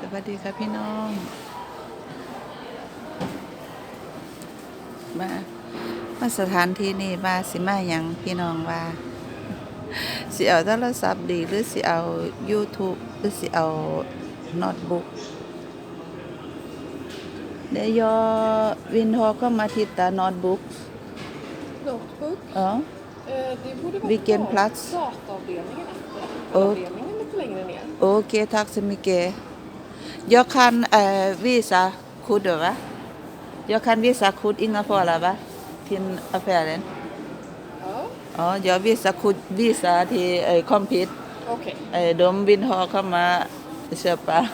สวัสดีค่ะพี่น้อง มามาสถานที่นี่มาสิมาหยังพี่น้องว่าสิเอาโทรศัพท์ดีหรือสิเอา YouTube หรือสิเอาโน้ตบุ๊กเดี๋ยวยอวินโทก็มาทิตาโน้ตบุ๊ก Notebook? อ๋อ Eh, det borde vara Vilken dat- plats? Dataavdelningen. Och- Avdelningen lite längre ner. โอเคทักสมิเก jag kan äh, visa koder va jag kan visa kod innanför va till affären Ja, Ja, jag visar kod, visa till äh, kompis. okej. Äh, de vill ha komma köpa.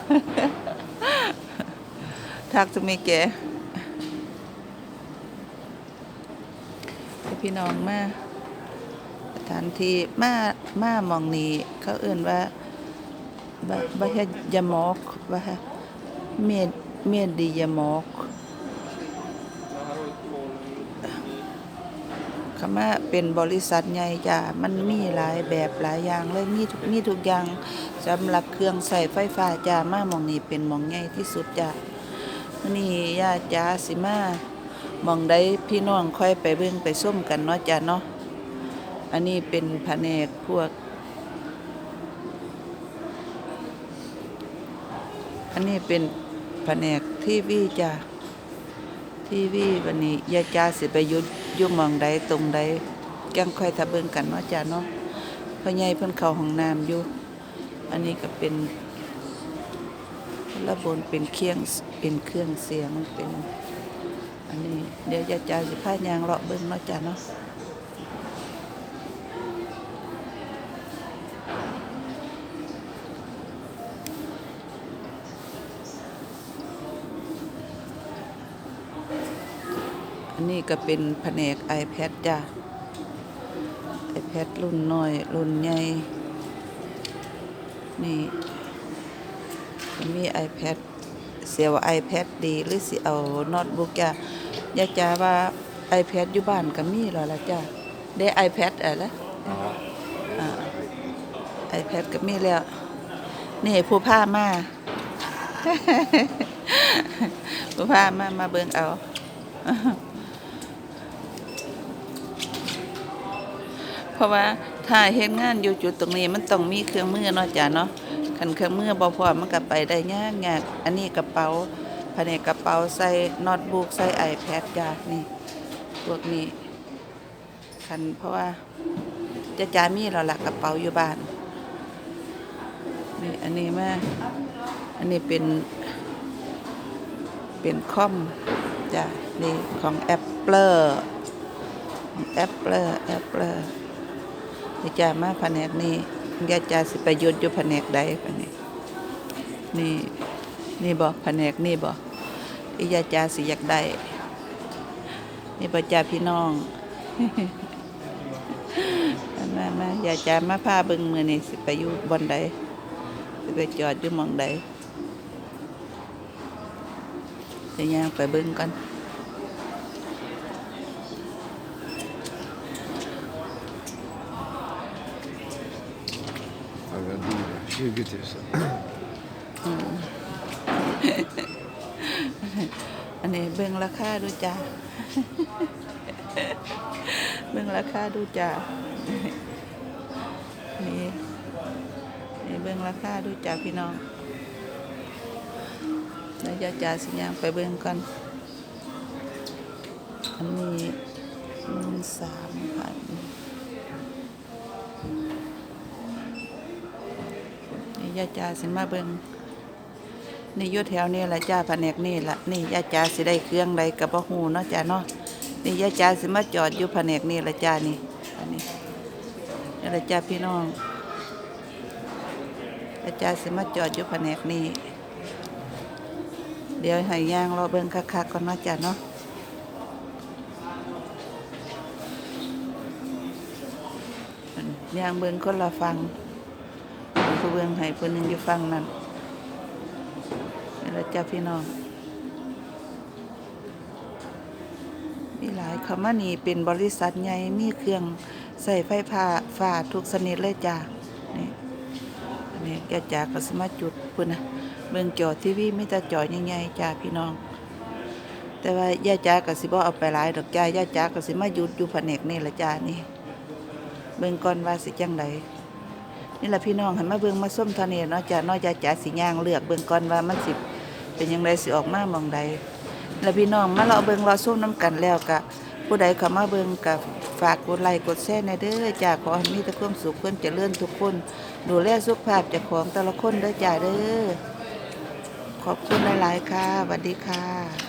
Tack så mycket. พี่น้องมาสถานที่มา มาหมองนี้เขาเอื่นว่า บะบะเฮ็ดยามอกว่าเมียเมียดียมอกคำว่าเป็นบริษัทใหญ่จ้ะมันมีหลายแบบหลายอย่างเลยมีทุกมีทุกอย่างสำหรับเครื่องใส่ไฟฟ้าจ้ะมามองนี้เป็นมองใหญ่ที่สุดจ้ะนี้ย่าจ๋าสิมามองใดพี่น้องค่อยไปเบิ่งไปส้มกันเนาะจ้ะเนาะอันนี้เป็นแผนกพวก อันนี้เป็นแผนกทีวีจ้ะทีวีวันนี้ยาจ้าสิไปยุดยุ่มองใดตรงใดยังค่อยทะเบิงกันเนาะจ้ะเนาะพ่อใหญ่เพิ่นเข้าห้องน้ำอยู่ อันนี้ก็เป็นระบบเป็นเครื่องเป็นเครื่องเสียงเป็น อันนี้เดี๋ยวยาจ้าสิพายางเลาะเบิ่งเนาะจ้ะเนาะ อันนี้ก็เป็นแผนก iPad จ้ะ iPad รุ่นน้อย รุ่นใหญ่ นี่ก็มี iPad เสียวา iPad ดีหรือสิเอาโน้ตบุ๊กจ้ะอยากจะว่า iPad อยู่บ้านก็มีแล้วล่ะจ้ะ ได้ iPad อะไรล่ะอ่า iPad ก็มีแล้ว นี่ผู้พามา ผู้พามา มาเบิ่งเอา เพราะว่าถ้าเฮ็ดงานอยู่จุดตรงนี้มันต้องมีเครื่องมือเนาะจ้ะเนาะคันเครื่องมือบ่พอมันก็ไปได้ยากยากอันนี้กระเป๋าแผนกระเป๋าใส่โน้ตบุ๊กใส่ iPad จ้ะนี่พวกนี้คันเพราะว่าจะจามีแล้วล่ะกระเป๋าอยู่บ้านนี่อันนี้มาอันนี้เป็น เป็นคอมจ้ะนี่ของ Apple ของ Apple Apple นี่จ้ามาแผนกนี้ยาจาสิไปยุดอยู่แผนกใดแผนกนี่นี่บอกแผนกนี่บอกอียาจาสิอยากได้นี่ประจาพี่น้องมามายาจามาพาเบิ่งมือนี่สิไปอยู่บอนใดสิไปจอดอยู่มองใดจะย่างไปเบิ่งกัน dyra. 20 000. อันนี้เบิ่งราคาดูจ้า เบิ่งราคาดูจ้า นี่นี่เบิ่งราคาดูจ้าพี่น้องแล้วจะจ่าสิยางไปเบิ่งกัน อันนี้หมื่นสามพัน ยาจ่าสิมาเบิงนี่อยู่แถวนี้แหละจ้าแผนกนี่ละนี่ย่าจ้าสิได้เครื่องใดกับบ่ฮู้เนาะจ้าเนาะนี่ย่าจ้าสิมาจอดอยู่แผนกนี่ละจ้านี่อันนี้นี่ละจ้าพี่น้องย่าจ้าสิมาจอดอยู่แผนกนี่เดี๋ยวห้ย่างรอเบิงคักๆก่อนนาะจ้าเนาะย่างเบิงคนละฟัง ผู้เบิ่งให้ผู้หนึงอยู่ฟังนั่นนี่ละจ้าพี่น้องมีหลายคำว่านี่เป็นบริษัทใหญ่มีเครื่องใส่ไฟฟ้าฟาทุกชนิดเลยจ้านี่อันนี่ย่าจ๋ากสิมาจุดพุ่นนะเบิ่งจอทีวีไมีแต่จอใหญ่ๆจ้าพี่น้องแต่ว่าย่าจ๋าก็สิบ่เอาไปหลายดอกจ้าย่าจ๋าก็สิมาหยุดอยู่แผนกนี่ละจ้านี่ เบิ่งก่อนว่าสิจังได นี่แหละพี่น้องหันมาเบิ่งมาส้มท่านี้เนาะจ้าเนาะย่าจ๋าสิย่างเลือกเบิ่งก่อนว่ามันสิเป็นจังไดสิออกมามองใดแล้วพี่น้องมาเลาะเบิ่งรอส้มน้ำกันแล้วก็ผู้ใดเข้ามาเบิ่งก็ฝากกดไลค์กดแชร์ในเด้อจ้าขอให้มีแต่ความสุขความเจริญทุกคน ดูแลสุขภาพจ้าของแต่ละคนเด้อจ้าเด้อขอบคุณหลาย ๆ ค่ะสวัสดีค่ะ